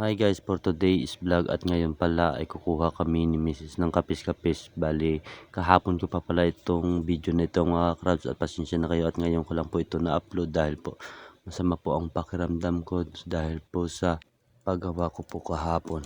Hi guys, for today's vlog at ngayon pala ay kukuha kami ni Mrs. ng kapis-kapis. Bali, kahapon ko pa pala itong video na ito mga crabs at pasensya na kayo at ngayon ko lang po ito na-upload dahil po masama po ang pakiramdam ko dahil po sa paggawa ko po kahapon.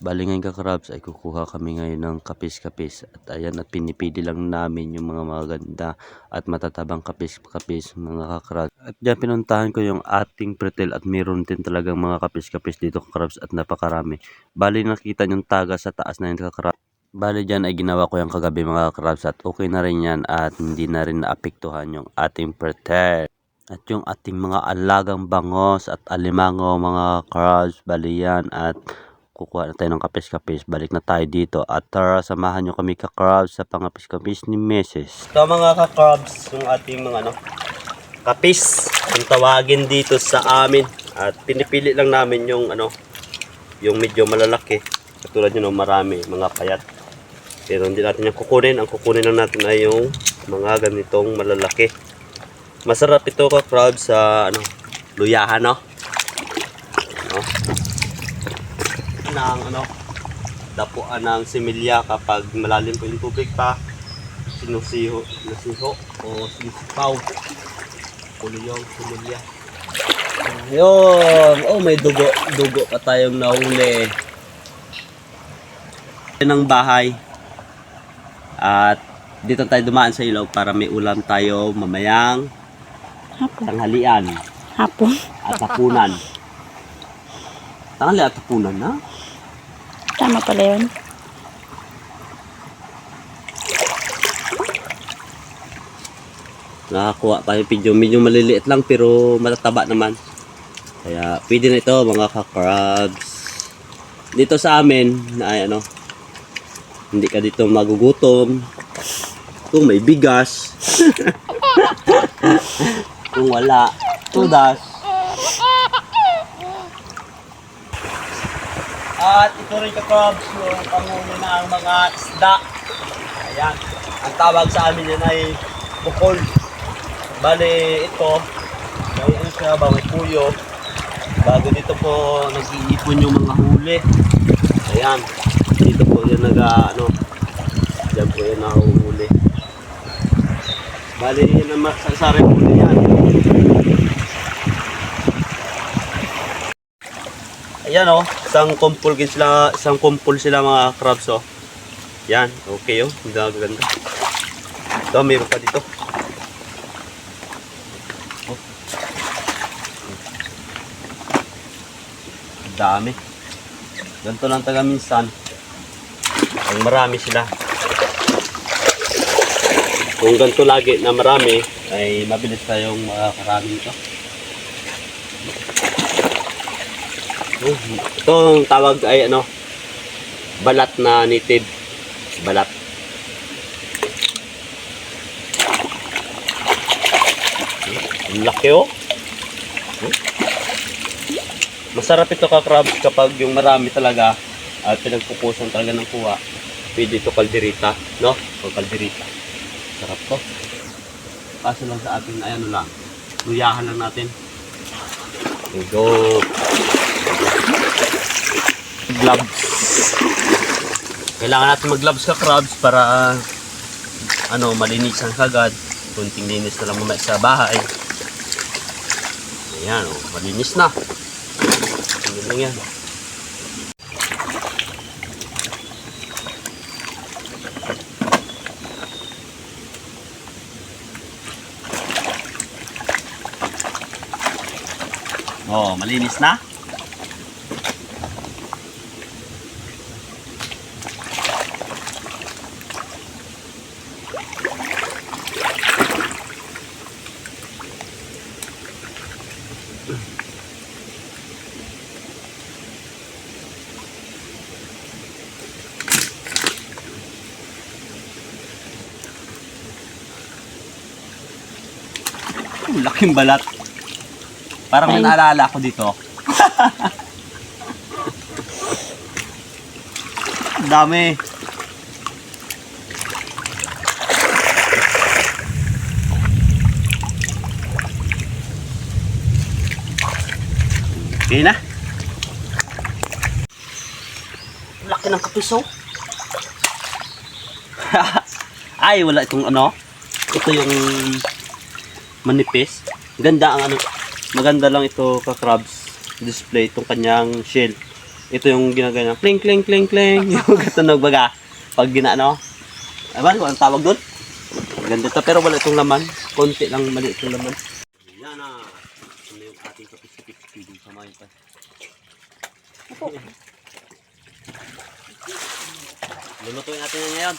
Bali ngayon ka crabs ay kukuha kami ngayon ng kapis-kapis at ayan at pinipili lang namin yung mga maganda at matatabang kapis-kapis mga kakrabs. At dyan pinuntahan ko yung ating pretel at meron din talagang mga kapis-kapis dito kakrabs at napakarami. Bali nakita yung taga sa taas na yun kakrabs. Bali dyan ay ginawa ko yung kagabi mga kakrabs at okay na rin yan at hindi na rin naapektuhan yung ating pretel. At yung ating mga alagang bangos at alimango mga crabs, bali yan at kukuha na tayo ng kapis-kapis. Balik na tayo dito at tara samahan nyo kami ka-crabs sa pangapis-kapis ni Mrs. Ito mga ka-crabs, yung ating mga ano, kapis, kung tawagin dito sa amin. At pinipili lang namin yung ano, yung medyo malalaki. Katulad nyo, no, marami, mga payat. Pero hindi natin yung kukunin. Ang kukunin lang natin ay yung mga ganitong malalaki. Masarap ito ka crab sa ano, luyahan no. No. Nang ano, dapuan ng similya kapag malalim po yung tubig pa. Sinusiho, nasiho o sinisipaw. Kuliyong similya. Ayun, oh may dugo, dugo pa tayong nahuli. ng bahay. At dito tayo dumaan sa ilaw para may ulam tayo mamayang Hapon. tanghalian Hapon. at hapunan. Tanghali at hapunan na? Tama pala yun. Nakakuha tayo video. Medyo maliliit lang pero matataba naman. Kaya pwede na ito mga ka-crabs. Dito sa amin, na ay ano, hindi ka dito magugutom. Kung may bigas. Kung wala, tudas. At ito rin ka-crabs yung pangulo na ang mga isda. Ayan. Ang tawag sa amin yan ay bukol. Bale, ito, may ano siya ba, puyo. Bago dito po, nag-iipon yung mga huli. Ayan. Dito po yan nag, ano, dyan po yan nahuhuli. Bale, yan ang masasaring huli yan. Ayan oh, isang kumpul sila, isang kumpul sila mga crabs oh. Yan, okay oh, hindi na ganda. Ito, mayroon pa dito. Oh. Dami. Ganito lang taga minsan. Ang marami sila. Kung ganito lagi na marami, ay mabilis tayong makakarami. Oh, ito ang tawag ay ano, balat na native. Balat. Ang laki oh. Hmm? Masarap ito ka crabs kapag yung marami talaga at pinagpupusan talaga ng kuha. Pwede ito kalderita, no? O kalderita. Sarap to. Kaso lang sa atin ay ano lang, luyahan lang natin. There you go. Gloves. Kailangan natin mag-gloves ka crabs para ano, malinisan kagad. Kunting linis na lang muna sa bahay. Ayan, oh, malinis na. Ano lang yan. Oh, malinis na. Ang laking balat. Parang may Ay. naalala ko dito. Ang dami. Okay na. laki ng kapiso. Ay, wala itong ano. Ito yung manipis. Ganda ang ano. Maganda lang ito ka crabs display itong kanyang shell. Ito yung ginagaya kling kling kling kling yung katunog baga pag ginaano. Ay ba, ang tawag doon? Ganda to pero wala itong laman. Konti lang mali itong laman. Yan na. Ano yung ating kapis-kapis feeding sa mga ito. Lulutuin natin yan ngayon.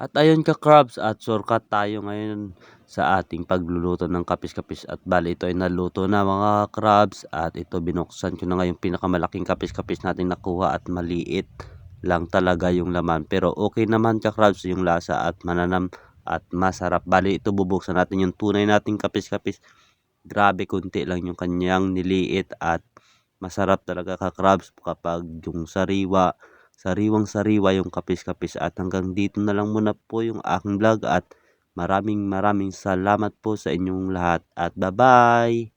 At ayun ka crabs at shortcut tayo ngayon sa ating pagluluto ng kapis-kapis. At bali ito ay naluto na mga crabs. At ito binuksan ko na ngayon pinakamalaking kapis-kapis natin nakuha at maliit lang talaga yung laman. Pero okay naman ka crabs yung lasa at mananam at masarap. Bali ito bubuksan natin yung tunay nating kapis-kapis. Grabe kunti lang yung kanyang niliit at masarap talaga ka crabs kapag yung sariwa sariwang sariwa yung kapis-kapis. At hanggang dito na lang muna po yung aking vlog at maraming maraming salamat po sa inyong lahat. At bye bye